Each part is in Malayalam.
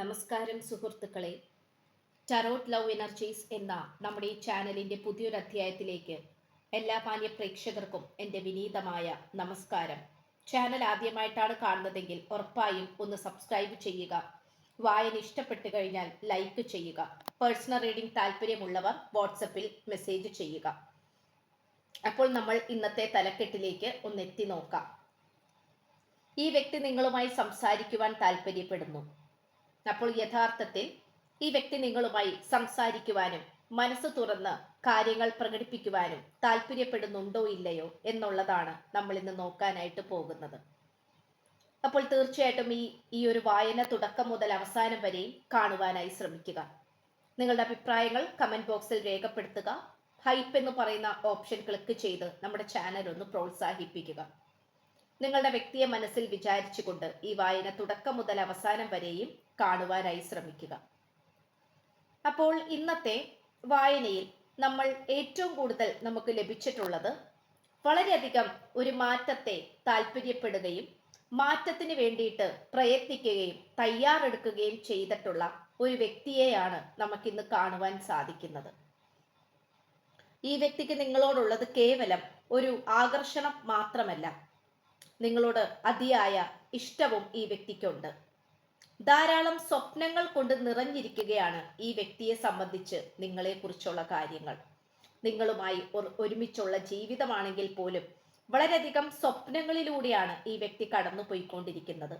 നമസ്കാരം സുഹൃത്തുക്കളെ. ടറോട്ട് ലവ് എനർജീസ് എന്ന നമ്മുടെ ഈ ചാനലിന്റെ പുതിയൊരു അധ്യായത്തിലേക്ക് എല്ലാ മാന്യ പ്രേക്ഷകർക്കും എന്റെ വിനീതമായ നമസ്കാരം. ചാനൽ ആദ്യമായിട്ടാണ് കാണുന്നതെങ്കിൽ ഉറപ്പായും ഒന്ന് സബ്സ്ക്രൈബ് ചെയ്യുക. വായന ഇഷ്ടപ്പെട്ടു കഴിഞ്ഞാൽ ലൈക്ക് ചെയ്യുക. പേഴ്സണൽ റീഡിംഗ് താല്പര്യമുള്ളവർ വാട്സപ്പിൽ മെസ്സേജ് ചെയ്യുക. അപ്പോൾ നമ്മൾ ഇന്നത്തെ തലക്കെട്ടിലേക്ക് ഒന്ന് എത്തി നോക്കാം. ഈ വ്യക്തി നിങ്ങളുമായി സംസാരിക്കുവാൻ താല്പര്യപ്പെടുന്നു. അപ്പോൾ യഥാർത്ഥത്തിൽ ഈ വ്യക്തി നിങ്ങളുമായി സംസാരിക്കുവാനും മനസ്സ് തുറന്ന് കാര്യങ്ങൾ പ്രകടിപ്പിക്കുവാനും താല്പര്യപ്പെടുന്നുണ്ടോ ഇല്ലയോ എന്നുള്ളതാണ് നമ്മൾ ഇന്ന് നോക്കാനായിട്ട് പോകുന്നത്. അപ്പോൾ തീർച്ചയായിട്ടും ഈ ഈ ഒരു വായന തുടക്കം മുതൽ അവസാനം വരെയും കാണുവാനായി ശ്രമിക്കുക. നിങ്ങളുടെ അഭിപ്രായങ്ങൾ കമന്റ് ബോക്സിൽ രേഖപ്പെടുത്തുക. ഹൈപ്പ് എന്ന് പറയുന്ന ഓപ്ഷൻ ക്ലിക്ക് ചെയ്ത് നമ്മുടെ ചാനൽ ഒന്ന് പ്രോത്സാഹിപ്പിക്കുക. നിങ്ങളുടെ വ്യക്തിയെ മനസ്സിൽ വിചാരിച്ചുകൊണ്ട് ഈ വായന തുടക്കം മുതൽ അവസാനം വരെയും കാണുവാനായി ശ്രമിക്കുക. അപ്പോൾ ഇന്നത്തെ വായനയിൽ നമ്മൾ ഏറ്റവും കൂടുതൽ നമുക്ക് ലഭിച്ചിട്ടുള്ളത് വളരെയധികം ഒരു മാറ്റത്തെ താല്പര്യപ്പെടുകയും മാറ്റത്തിന് വേണ്ടിയിട്ട് പ്രയത്നിക്കുകയും തയ്യാറെടുക്കുകയും ചെയ്തിട്ടുള്ള ഒരു വ്യക്തിയെയാണ് നമുക്കിന്ന് കാണുവാൻ സാധിക്കുന്നത്. ഈ വ്യക്തിക്ക് നിങ്ങളോടുള്ളത് കേവലം ഒരു ആകർഷണം മാത്രമല്ല. നിങ്ങളോട് അതിയായ ഇഷ്ടവും ഈ വ്യക്തിക്കുണ്ട്. ധാരാളം സ്വപ്നങ്ങൾ കൊണ്ട് നിറഞ്ഞിരിക്കുകയാണ് ഈ വ്യക്തിയെ സംബന്ധിച്ച് നിങ്ങളെക്കുറിച്ചുള്ള കാര്യങ്ങൾ. നിങ്ങളുമായി ഒരു- ഒരുമിച്ചുള്ള ജീവിതമാണെങ്കിൽ പോലും വളരെയധികം സ്വപ്നങ്ങളിലൂടെയാണ് ഈ വ്യക്തി കടന്നു പോയിക്കൊണ്ടിരിക്കുന്നത്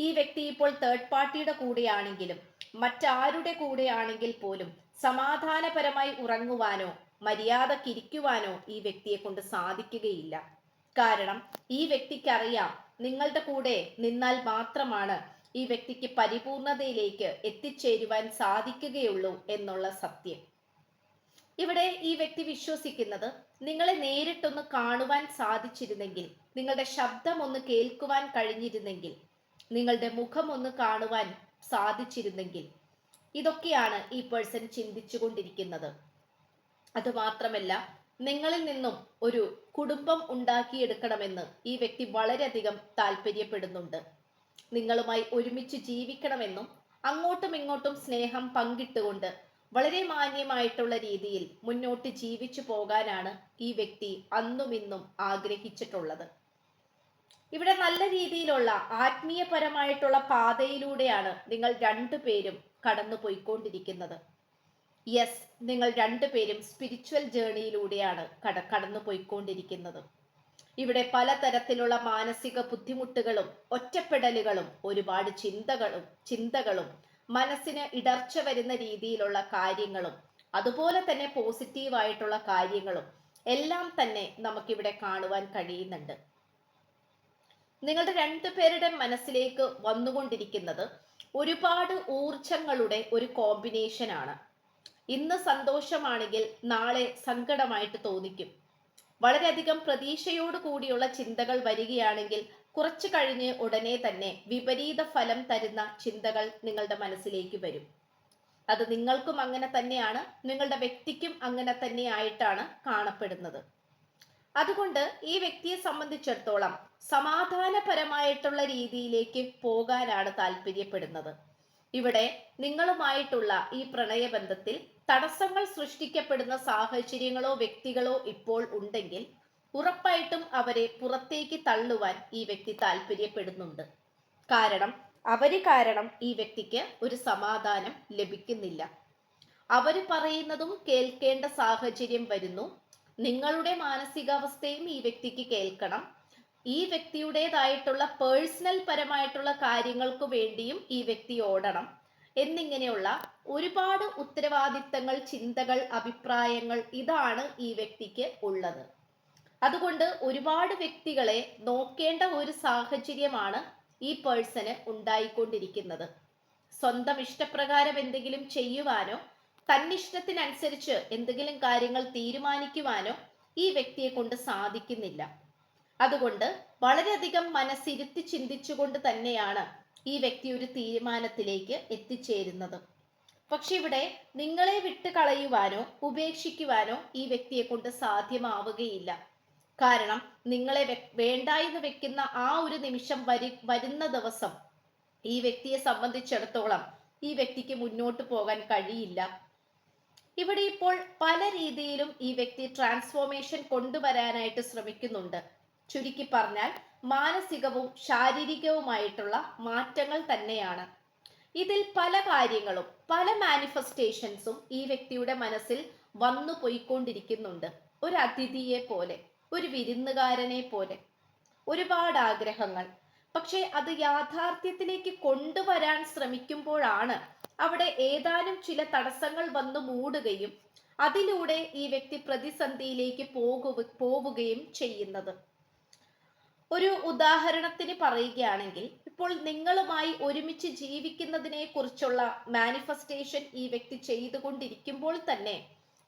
ഈ വ്യക്തി ഇപ്പോൾ തേർഡ് പാർട്ടിയുടെ കൂടെയാണെങ്കിലും മറ്റാരുടെ കൂടെയാണെങ്കിൽ പോലും സമാധാനപരമായി ഉറങ്ങുവാനോ മര്യാദക്കിരിക്കുവാനോ ഈ വ്യക്തിയെ കൊണ്ട് സാധിക്കുകയില്ല. കാരണം ഈ വ്യക്തിക്ക് അറിയാം നിങ്ങളുടെ കൂടെ നിന്നാൽ മാത്രമാണ് ഈ വ്യക്തിക്ക് പരിപൂർണതയിലേക്ക് എത്തിച്ചേരുവാൻ സാധിക്കുകയുള്ളൂ എന്നുള്ള സത്യം. ഇവിടെ ഈ വ്യക്തി വിശ്വസിക്കുന്നത് നിങ്ങളെ നേരിട്ടൊന്ന് കാണുവാൻ സാധിച്ചിരുന്നെങ്കിൽ നിങ്ങളുടെ ശബ്ദം ഒന്ന് കേൾക്കുവാൻ കഴിഞ്ഞിരുന്നെങ്കിൽ നിങ്ങളുടെ മുഖം ഒന്ന് കാണുവാൻ സാധിച്ചിരുന്നെങ്കിൽ ഇതൊക്കെയാണ് ഈ പേഴ്സൺ ചിന്തിച്ചുകൊണ്ടിരിക്കുന്നത്. അതുമാത്രമല്ല നിങ്ങളിൽ നിന്നും ഒരു കുടുംബം ഉണ്ടാക്കിയെടുക്കണമെന്ന് ഈ വ്യക്തി വളരെയധികം താല്പര്യപ്പെടുന്നുണ്ട്. നിങ്ങളുമായി ഒരുമിച്ച് ജീവിക്കണമെന്നും അങ്ങോട്ടും ഇങ്ങോട്ടും സ്നേഹം പങ്കിട്ടുകൊണ്ട് വളരെ മാന്യമായിട്ടുള്ള രീതിയിൽ മുന്നോട്ട് ജീവിച്ചു പോകാനാണ് ഈ വ്യക്തി അന്നും ഇന്നും ആഗ്രഹിച്ചിട്ടുള്ളത്. ഇവിടെ നല്ല രീതിയിലുള്ള ആത്മീയപരമായിട്ടുള്ള പാതയിലൂടെയാണ് നിങ്ങൾ രണ്ടുപേരും കടന്നു പോയിക്കൊണ്ടിരിക്കുന്നത് യെസ് നിങ്ങൾ രണ്ടുപേരും സ്പിരിച്വൽ ജേണിയിലൂടെയാണ് കട കടന്നു പോയിക്കൊണ്ടിരിക്കുന്നത് ഇവിടെ പലതരത്തിലുള്ള മാനസിക ബുദ്ധിമുട്ടുകളും ഒറ്റപ്പെടലുകളും ഒരുപാട് ചിന്തകളും ചിന്തകളും മനസ്സിന് ഇടർച്ച വരുന്ന രീതിയിലുള്ള കാര്യങ്ങളും അതുപോലെ തന്നെ പോസിറ്റീവായിട്ടുള്ള കാര്യങ്ങളും എല്ലാം തന്നെ നമുക്കിവിടെ കാണുവാൻ കഴിയുന്നുണ്ട്. നിങ്ങളുടെ രണ്ടുപേരുടെ മനസ്സിലേക്ക് വന്നുകൊണ്ടിരിക്കുന്നത് ഒരുപാട് ഊർജങ്ങളുടെ ഒരു കോമ്പിനേഷൻ ആണ്. ഇന്ന് സന്തോഷമാണെങ്കിൽ നാളെ സങ്കടമായിട്ട് തോന്നിക്കും. വളരെയധികം പ്രതീക്ഷയോട് കൂടിയുള്ള ചിന്തകൾ വരികയാണെങ്കിൽ കുറച്ചു കഴിഞ്ഞ് ഉടനെ തന്നെ വിപരീത ഫലം തരുന്ന ചിന്തകൾ നിങ്ങളുടെ മനസ്സിലേക്ക് വരും. അത് നിങ്ങൾക്കും അങ്ങനെ തന്നെയാണ് നിങ്ങളുടെ വ്യക്തിക്കും അങ്ങനെ തന്നെ ആയിട്ടാണ് കാണപ്പെടുന്നത്. അതുകൊണ്ട് ഈ വ്യക്തിയെ സംബന്ധിച്ചിടത്തോളം സമാധാനപരമായിട്ടുള്ള രീതിയിലേക്ക് പോകാനാണ് താല്പര്യപ്പെടുന്നത്. ഇവിടെ നിങ്ങളുമായിട്ടുള്ള ഈ പ്രണയബന്ധത്തിൽ തടസ്സങ്ങൾ സൃഷ്ടിക്കപ്പെടുന്ന സാഹചര്യങ്ങളോ വ്യക്തികളോ ഇപ്പോൾ ഉണ്ടെങ്കിൽ ഉറപ്പായിട്ടും അവരെ പുറത്തേക്ക് തള്ളുവാൻ ഈ വ്യക്തി താല്പര്യപ്പെടുന്നുണ്ട് കാരണം അവർ കാരണം ഈ വ്യക്തിക്ക് ഒരു സമാധാനം ലഭിക്കുന്നില്ല. അവർ പറയുന്നതും കേൾക്കേണ്ട സാഹചര്യം വരുന്നു. നിങ്ങളുടെ മാനസികാവസ്ഥയും ഈ വ്യക്തിക്ക് കേൾക്കണം. ഈ വ്യക്തിയുടേതായിട്ടുള്ള പേഴ്സണൽ പരമായിട്ടുള്ള കാര്യങ്ങൾക്ക് വേണ്ടിയും ഈ വ്യക്തി ഓടണം. എന്നിങ്ങനെയുള്ള ഒരുപാട് ഉത്തരവാദിത്തങ്ങൾ ചിന്തകൾ അഭിപ്രായങ്ങൾ ഇതാണ് ഈ വ്യക്തിക്ക് ഉള്ളത്. അതുകൊണ്ട് ഒരുപാട് വ്യക്തികളെ നോക്കേണ്ട ഒരു സാഹചര്യമാണ് ഈ പേഴ്സന് ഉണ്ടായിക്കൊണ്ടിരിക്കുന്നത്. സ്വന്തം ഇഷ്ടപ്രകാരം എന്തെങ്കിലും ചെയ്യുവാനോ തന്നിഷ്ടത്തിനനുസരിച്ച് എന്തെങ്കിലും കാര്യങ്ങൾ തീരുമാനിക്കുവാനോ ഈ വ്യക്തിയെ കൊണ്ട് സാധിക്കുന്നില്ല. അതുകൊണ്ട് വളരെയധികം മനസ്സിരുത്തി ചിന്തിച്ചുകൊണ്ട് തന്നെയാണ് ഈ വ്യക്തി ഒരു തീരുമാനത്തിലേക്ക് എത്തിച്ചേരുന്നത്. പക്ഷെ ഇവിടെ നിങ്ങളെ വിട്ട് കളയുവാനോ ഉപേക്ഷിക്കുവാനോ ഈ വ്യക്തിയെ കൊണ്ട് സാധ്യമാവുകയില്ല. കാരണം നിങ്ങളെ വേണ്ട എന്ന് വെക്കുന്ന ആ ഒരു നിമിഷം വരി വരുന്ന ദിവസം ഈ വ്യക്തിയെ സംബന്ധിച്ചിടത്തോളം ഈ വ്യക്തിക്ക് മുന്നോട്ട് പോകാൻ കഴിയില്ല. ഇവിടെ ഇപ്പോൾ പല രീതിയിലും ഈ വ്യക്തി ട്രാൻസ്ഫോർമേഷൻ കൊണ്ടുവരാനായിട്ട് ശ്രമിക്കുന്നുണ്ട്. ചുരുക്കി പറഞ്ഞാൽ മാനസികവും ശാരീരികവുമായിട്ടുള്ള മാറ്റങ്ങൾ തന്നെയാണ്. ഇതിൽ പല കാര്യങ്ങളും പല മാനിഫെസ്റ്റേഷൻസും ഈ വ്യക്തിയുടെ മനസ്സിൽ വന്നു പോയിക്കൊണ്ടിരിക്കുന്നുണ്ട്. ഒരു അതിഥിയെ പോലെ ഒരു വിരുന്നുകാരനെ പോലെ. ഒരുപാട് ആഗ്രഹങ്ങൾ. പക്ഷേ അത് യാഥാർത്ഥ്യത്തിലേക്ക് കൊണ്ടുവരാൻ ശ്രമിക്കുമ്പോഴാണ് അവിടെ ഏതാനും ചില തടസ്സങ്ങൾ വന്നു മൂടുകയും അതിലൂടെ ഈ വ്യക്തി പ്രതിസന്ധിയിലേക്ക് പോകുക പോവുകയും ചെയ്യുന്നത്. ഒരു ഉദാഹരണത്തിന് പറയുകയാണെങ്കിൽ ഇപ്പോൾ നിങ്ങളുമായി ഒരുമിച്ച് ജീവിക്കുന്നതിനെ കുറിച്ചുള്ള മാനിഫെസ്റ്റേഷൻ ഈ വ്യക്തി ചെയ്തുകൊണ്ടിരിക്കുമ്പോൾ തന്നെ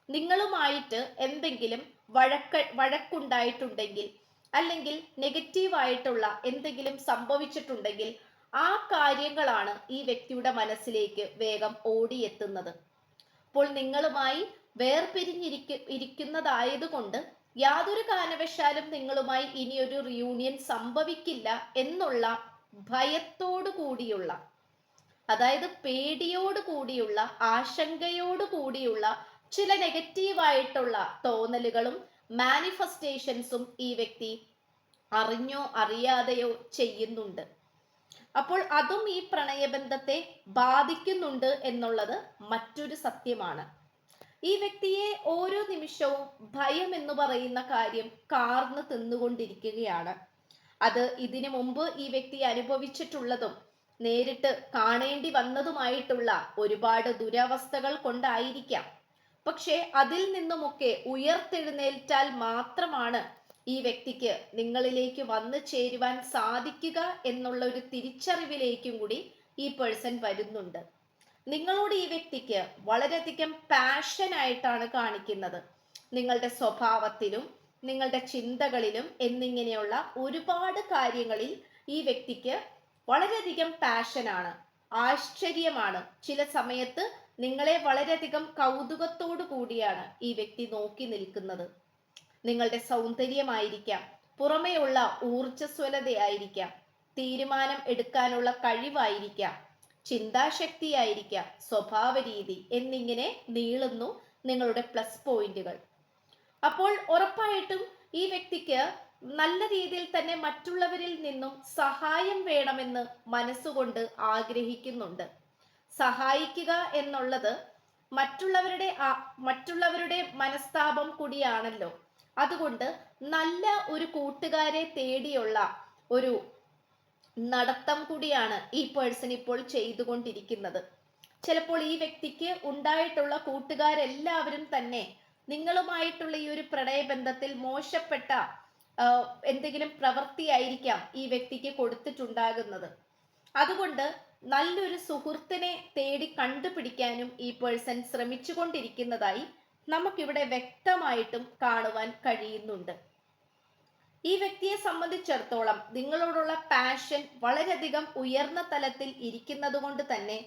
നിങ്ങളുമായിട്ട് എന്തെങ്കിലും വഴക്ക വഴക്കുണ്ടായിട്ടുണ്ടെങ്കിൽ അല്ലെങ്കിൽ നെഗറ്റീവായിട്ടുള്ള എന്തെങ്കിലും സംഭവിച്ചിട്ടുണ്ടെങ്കിൽ ആ കാര്യങ്ങളാണ് ഈ വ്യക്തിയുടെ മനസ്സിലേക്ക് വേഗം ഓടിയെത്തുന്നത്. അപ്പോൾ നിങ്ങളുമായി വേർപിരിഞ്ഞിരിക്ക ഇരിക്കുന്നതായതുകൊണ്ട് യാതൊരു കാരണവശാലും നിങ്ങളുമായി ഇനിയൊരു റിയൂണിയൻ സംഭവിക്കില്ല എന്നുള്ള ഭയത്തോടു കൂടിയുള്ള അതായത് പേടിയോട് കൂടിയുള്ള ആശങ്കയോട് കൂടിയുള്ള ചില നെഗറ്റീവായിട്ടുള്ള തോന്നലുകളും മാനിഫെസ്റ്റേഷൻസും ഈ വ്യക്തി അറിഞ്ഞോ അറിയാതെയോ ചെയ്യുന്നുണ്ട്. അപ്പോൾ അതും ഈ പ്രണയബന്ധത്തെ ബാധിക്കുന്നുണ്ട് എന്നുള്ളത് മറ്റൊരു സത്യമാണ്. ഈ വ്യക്തിയെ ഓരോ നിമിഷവും ഭയം എന്ന് പറയുന്ന കാര്യം കാർന്ന് തിന്നുകൊണ്ടിരിക്കുകയാണ്. അത് ഇതിനു മുമ്പ് ഈ വ്യക്തി അനുഭവിച്ചിട്ടുള്ളതും നേരിട്ട് കാണേണ്ടി വന്നതുമായിട്ടുള്ള ഒരുപാട് ദുരവസ്ഥകൾ കൊണ്ടായിരിക്കാം. പക്ഷേ അതിൽ നിന്നുമൊക്കെ ഉയർത്തെഴുന്നേൽറ്റാൽ മാത്രമാണ് ഈ വ്യക്തിക്ക് നിങ്ങളിലേക്ക് വന്നു ചേരുവാൻ സാധിക്കുക എന്നുള്ള ഒരു തിരിച്ചറിവിലേക്കും കൂടി ഈ പേഴ്സൺ വരുന്നുണ്ട്. നിങ്ങളോട് ഈ വ്യക്തിക്ക് വളരെയധികം പാഷൻ ആയിട്ടാണ് കാണിക്കുന്നത്. നിങ്ങളുടെ സ്വഭാവത്തിലും നിങ്ങളുടെ ചിന്തകളിലും എന്നിങ്ങനെയുള്ള ഒരുപാട് കാര്യങ്ങളിൽ ഈ വ്യക്തിക്ക് വളരെയധികം പാഷനാണ് ആശ്ചര്യമാണ്. ചില സമയത്ത് നിങ്ങളെ വളരെയധികം കൗതുകത്തോടു കൂടിയാണ് ഈ വ്യക്തി നോക്കി നിൽക്കുന്നത്. നിങ്ങളുടെ സൗന്ദര്യമായിരിക്കാം പുറമേയുള്ള ഊർജസ്വലതയായിരിക്കാം തീരുമാനം എടുക്കാനുള്ള കഴിവായിരിക്കാം ചിന്താശക്തിയായിരിക്കാം സ്വഭാവ രീതി എന്നിങ്ങനെ നീളുന്നു നിങ്ങളുടെ പ്ലസ് പോയിന്റുകൾ അപ്പോൾ ഉറപ്പായിട്ടും ഈ വ്യക്തിക്ക് നല്ല രീതിയിൽ തന്നെ മറ്റുള്ളവരിൽ നിന്നും സഹായം വേണമെന്ന് മനസ്സുകൊണ്ട് ആഗ്രഹിക്കുന്നുണ്ട്. സഹായിക്കുക എന്നുള്ളത് മറ്റുള്ളവരുടെ മറ്റുള്ളവരുടെ മനസ്താപം കൂടിയാണല്ലോ. അതുകൊണ്ട് നല്ല ഒരു കൂട്ടുകാരെ തേടിയുള്ള ഒരു നടത്തം കൂടിയാണ് ഈ പേഴ്സൺ ഇപ്പോൾ ചെയ്തുകൊണ്ടിരിക്കുന്നത്. ചിലപ്പോൾ ഈ വ്യക്തിക്ക് ഉണ്ടായിട്ടുള്ള കൂട്ടുകാരെല്ലാവരും തന്നെ നിങ്ങളുമായിട്ടുള്ള ഈ ഒരു പ്രണയബന്ധത്തിൽ മോശപ്പെട്ട എന്തെങ്കിലും പ്രവൃത്തിയായിരിക്കാം ഈ വ്യക്തിക്ക് കൊടുത്തിട്ടുണ്ടാകുന്നത്. അതുകൊണ്ട് നല്ലൊരു സുഹൃത്തിനെ തേടി കണ്ടുപിടിക്കാനും ഈ പേഴ്സൺ ശ്രമിച്ചുകൊണ്ടിരിക്കുന്നതായി നമുക്കിവിടെ വ്യക്തമായിട്ടും കാണുവാൻ കഴിയുന്നുണ്ട്. ഈ വ്യക്തിയെ സംബന്ധിച്ചിടത്തോളം നിങ്ങളോടുള്ള പാഷൻ വളരെയധികം ഉയർന്ന തലത്തിൽ ഇരിക്കുന്നത് കൊണ്ട് തന്നെ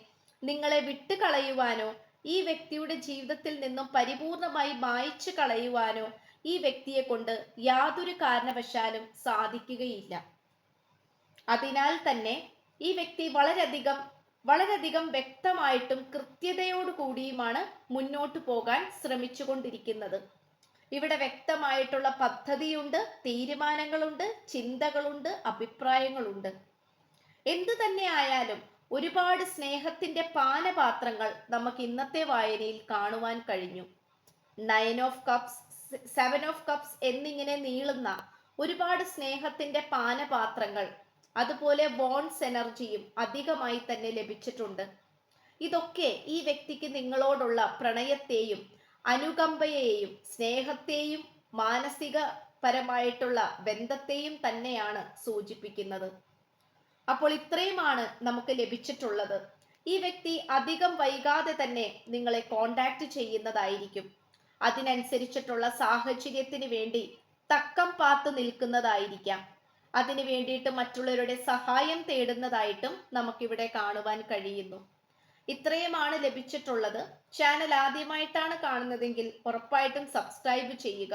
നിങ്ങളെ വിട്ടുകളയുവാനോ ഈ വ്യക്തിയുടെ ജീവിതത്തിൽ നിന്നും പരിപൂർണമായി മായിച്ചു കളയുവാനോ ഈ വ്യക്തിയെ കൊണ്ട് യാതൊരു കാരണവശാലും സാധിക്കുകയില്ല. അതിനാൽ തന്നെ ഈ വ്യക്തി വളരെയധികം വളരെയധികം വ്യക്തമായിട്ടും കൃത്യതയോടു കൂടിയുമാണ് മുന്നോട്ട് പോകാൻ ശ്രമിച്ചുകൊണ്ടിരിക്കുന്നത്. ഇവിടെ വ്യക്തമായിട്ടുള്ള പദ്ധതിയുണ്ട് തീരുമാനങ്ങളുണ്ട് ചിന്തകളുണ്ട് അഭിപ്രായങ്ങളുണ്ട്. എന്തു തന്നെ ആയാലും ഒരുപാട് സ്നേഹത്തിന്റെ പാനപാത്രങ്ങൾ നമുക്ക് ഇന്നത്തെ വായനയിൽ കാണുവാൻ കഴിഞ്ഞു. Nine of cups seven of cups എന്നിങ്ങനെ നീളുന്ന ഒരുപാട് സ്നേഹത്തിന്റെ പാനപാത്രങ്ങൾ അതുപോലെ ബോൺസ് എനർജിയും അധികമായി തന്നെ ലഭിച്ചിട്ടുണ്ട്. ഇതൊക്കെ ഈ വ്യക്തിക്ക് നിങ്ങളോടുള്ള പ്രണയത്തെയും അനുകമ്പയെയും സ്നേഹത്തെയും മാനസിക പരമായിട്ടുള്ള ബന്ധത്തെയും തന്നെയാണ് സൂചിപ്പിക്കുന്നത്. അപ്പോൾ ഇത്രയുമാണ് നമുക്ക് ലഭിച്ചിട്ടുള്ളത്. ഈ വ്യക്തി അധികം വൈകാതെ തന്നെ നിങ്ങളെ കോണ്ടാക്ട് ചെയ്യുന്നതായിരിക്കും. അതിനനുസരിച്ചിട്ടുള്ള സാഹചര്യത്തിന് വേണ്ടി തക്കം പാത്തു നിൽക്കുന്നതായിരിക്കാം. അതിനു വേണ്ടിയിട്ട് മറ്റുള്ളവരുടെ സഹായം തേടുന്നതായിട്ടും നമുക്കിവിടെ കാണുവാൻ കഴിയുന്നു. ഇത്രയുമാണ് ലഭിച്ചിട്ടുള്ളത്. ചാനൽ ആദ്യമായിട്ടാണ് കാണുന്നതെങ്കിൽ ഉറപ്പായിട്ടും സബ്സ്ക്രൈബ് ചെയ്യുക.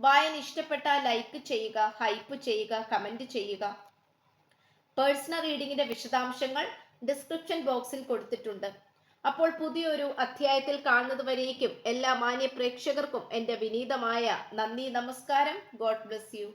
വായന ഇഷ്ടപ്പെട്ട ലൈക്ക് ചെയ്യുക ഹൈപ്പ് ചെയ്യുക കമന്റ് ചെയ്യുക. പേഴ്സണൽ റീഡിംഗിന്റെ വിശദാംശങ്ങൾ ഡിസ്ക്രിപ്ഷൻ ബോക്സിൽ കൊടുത്തിട്ടുണ്ട്. അപ്പോൾ പുതിയൊരു അധ്യായത്തിൽ കാണുന്നത് വരേക്കും എല്ലാ മാന്യ പ്രേക്ഷകർക്കും എന്റെ വിനീതമായ നന്ദി നമസ്കാരം. God bless you